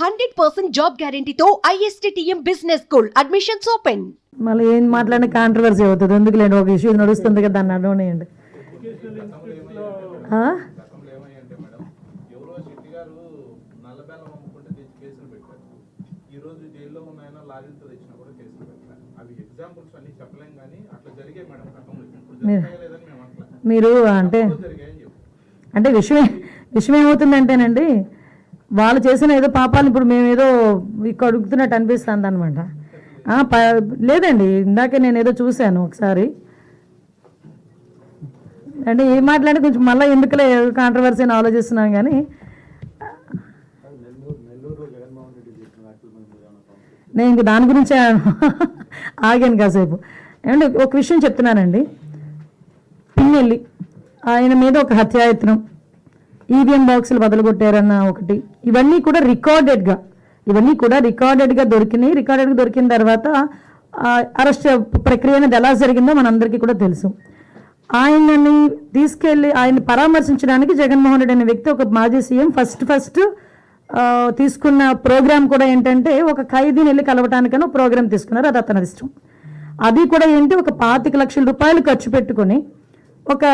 Hundred percent job గ్యారంటీతో ISTM business school admissions open. మళ్ళీ ఏం మాట్లాడిన కాంట్రవర్సీ అవుతుంది. ఎందుకులేండి? ఒక ఇష్యూ నడుస్తుంది కదా దాన్ని అడవనియండి మీరు అంటే అంటే విషయం విషయం ఏమవుతుందంటేనండి వాళ్ళు చేసిన ఏదో పాపాలు ఇప్పుడు మేము ఏదో ఇక్కడ అడుగుతున్నట్టు అనిపిస్తుంది అనమాట లేదండి ఇందాకే నేను ఏదో చూశాను ఒకసారి. అంటే ఏం మాట్లాడి కొంచెం మళ్ళీ ఎందుకులే కాంట్రవర్సీ అని ఆలోచిస్తున్నాం కానీ నేను ఇంక దాని గురించే ఆగాను కాసేపు. ఏమంటే ఒక విషయం చెప్తున్నానండి. పిన్నెల్లి ఆయన మీద ఒక హత్యాయత్నం. ఈవీఎం బాక్సులు బదలుగొట్టారన్న ఒకటి. ఇవన్నీ కూడా రికార్డెడ్గా ఇవన్నీ కూడా రికార్డెడ్గా దొరికినాయి. రికార్డెడ్గా దొరికిన తర్వాత అరెస్ట్ ప్రక్రియ అనేది ఎలా జరిగిందో మనందరికీ కూడా తెలుసు. ఆయనని తీసుకెళ్ళి ఆయన పరామర్శించడానికి జగన్మోహన్ రెడ్డి అనే వ్యక్తి ఒక మాజీ సీఎం ఫస్ట్ ఫస్ట్ తీసుకున్న ప్రోగ్రాం కూడా ఏంటంటే ఒక ఖైదీని వెళ్ళి కలవటానికైనా ప్రోగ్రాం తీసుకున్నారు. అది అతని ఇష్టం. అది కూడా ఏంటి? ఒక పాతిక లక్షల రూపాయలు ఖర్చు పెట్టుకొని ఒక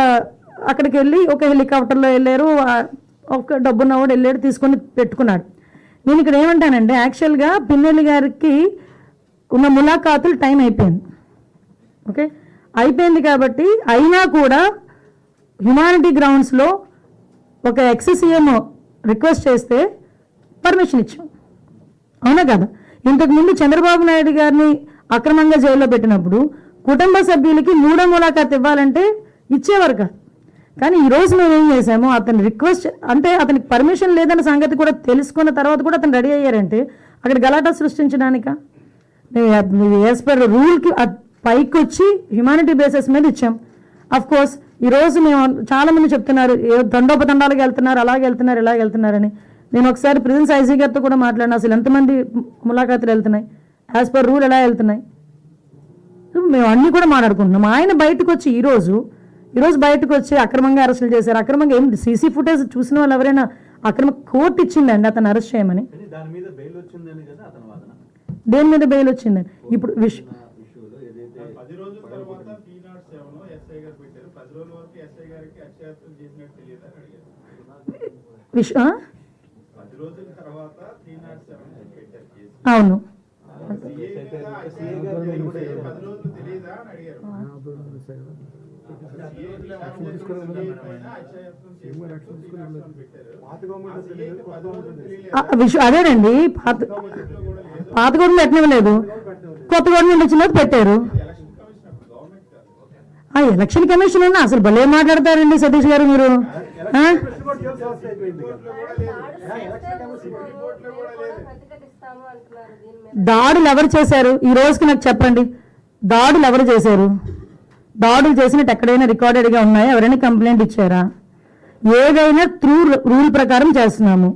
అక్కడికి వెళ్ళి ఒక హెలికాప్టర్లో వెళ్ళారు ఒక ఒక డబ్బున్నవాడు వెళ్ళాడు తీసుకొని పెట్టుకున్నాడు. నేను ఇక్కడ ఏమంటానంటే యాక్చువల్గా పిన్నెల్లి గారికి ఉన్న ములాఖాతులు టైం అయిపోయింది. ఓకే? అయిపోయింది కాబట్టి అయినా కూడా హ్యుమానిటీ గ్రౌండ్స్లో ఒక ఎక్స్సీఎం రిక్వెస్ట్ చేస్తే పర్మిషన్ ఇచ్చాం. అవునా కదా? ఇంతకుముందు చంద్రబాబు నాయుడు గారిని అక్రమంగా జైల్లో పెట్టినప్పుడు కుటుంబ సభ్యులకి మూడో ములాఖాత్ ఇవ్వాలంటే ఇచ్చేవారు కాదు. కానీ ఈ రోజు మేము ఏం చేసాము అతని రిక్వెస్ట్ అంటే అతనికి పర్మిషన్ లేదన్న సంగతి కూడా తెలుసుకున్న తర్వాత కూడా అతను రెడీ అయ్యారంటే అక్కడ గలాటా సృష్టించడానిక? యాజ్ పర్ రూల్కి పైకి వచ్చి హ్యుమానిటీ బేసిస్ మీద ఇచ్చాం. అఫ్ కోర్స్ ఈరోజు మేము చాలా మంది చెప్తున్నారు ఏ దండోపదండాలకు వెళ్తున్నారు అలాగే వెళ్తున్నారు ఇలాగ వెళ్తున్నారని. నేను ఒకసారి ప్రిజెన్స్ ఐజీ గారితో కూడా మాట్లాడినా అసలు ఎంతమంది ములాఖాతులు వెళ్తున్నాయి? యాజ్ పర్ రూల్ ఎలా వెళ్తున్నాయి? మేము అన్నీ కూడా మాట్లాడుకుంటున్నాం. ఆయన బయటకు వచ్చి ఈరోజు ఈరోజు బయటకు వచ్చి అక్రమంగా అరెస్టులు చేశారు. అక్రమంగా ఏం సీసీ ఫుటేజ్ చూసిన వాళ్ళు ఎవరైనా అక్రమ కోర్టు ఇచ్చిందండి అతను అరెస్ట్ చేయమని. దాని మీద బెయిల్ వచ్చిందని కదా అతని వాదన. దేని మీద బెయిల్ వచ్చిందండి? ఇప్పుడు విష్ విష్ అవును. తెలియదా అదేనండి పాత పాత గవర్నమెంట్ పెట్టనివ్వలేదు కొత్త గవర్నమెంట్ వచ్చిన పెట్టారు. ఎలక్షన్ కమిషన్ ఆ ఎలక్షన్ కమిషన్ అన్న అసలు భలే మాట్లాడతారండి సతీష్ గారు మీరు. దాడులు ఎవరు చేశారు? ఈ రోజుకి నాకు చెప్పండి. దాడులు ఎవరు చేశారు? దాడులు చేసినట్టు ఎక్కడైనా రికార్డెడ్గా ఉన్నాయా? ఎవరైనా కంప్లైంట్ ఇచ్చారా? ఏదైనా త్రూ రూల్ ప్రకారం చేస్తున్నాము.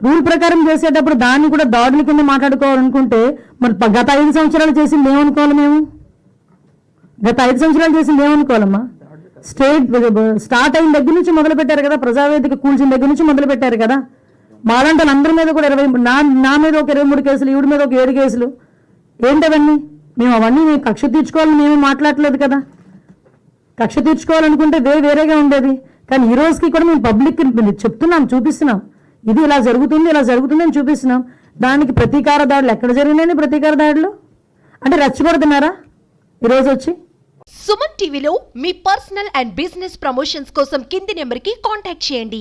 రూల్ ప్రకారం చేసేటప్పుడు దాన్ని కూడా దాడుల కింద మాట్లాడుకోవాలనుకుంటే మరి గత ఐదు సంవత్సరాలు చేసింది ఏమనుకోవాలి మేము? గత ఐదు సంవత్సరాలు చేసింది ఏమనుకోవాలమ్మా? స్టేట్ స్టార్ట్ అయిన దగ్గర నుంచి మొదలు పెట్టారు కదా ప్రజావేదిక కూల్చిన దగ్గర నుంచి మొదలు పెట్టారు కదా. మాలాంటి వాళ్ళందరి మీద కూడా ఇరవై నా నా మీద ఒక ఇరవై మూడు కేసులు ఈవిడ మీద ఒక ఏడు కేసులు. ఏంటవన్నీ మేము అవన్నీ మేము కక్ష తీర్చుకోవాలని మేము మాట్లాడలేదు కదా. కక్ష తీర్చుకోవాలనుకుంటే వే వేరేగా ఉండేది. కానీ ఈ రోజుకి కూడా మేము పబ్లిక్ చెప్తున్నాం చూపిస్తున్నాం. ఇది ఇలా జరుగుతుంది ఇలా జరుగుతుంది అని చూపిస్తున్నాం. దానికి ప్రతీకార దాడులు ఎక్కడ జరిగినాయని ప్రతీకార దాడులు? అంటే రెచ్చగొడుతున్నారా? ఈరోజు వచ్చి? సుమన్ టీవీలో మీ పర్సనల్ అండ్ బిజినెస్ ప్రమోషన్స్ కోసం కింది నెంబర్కి కాంటాక్ట్ చేయండి.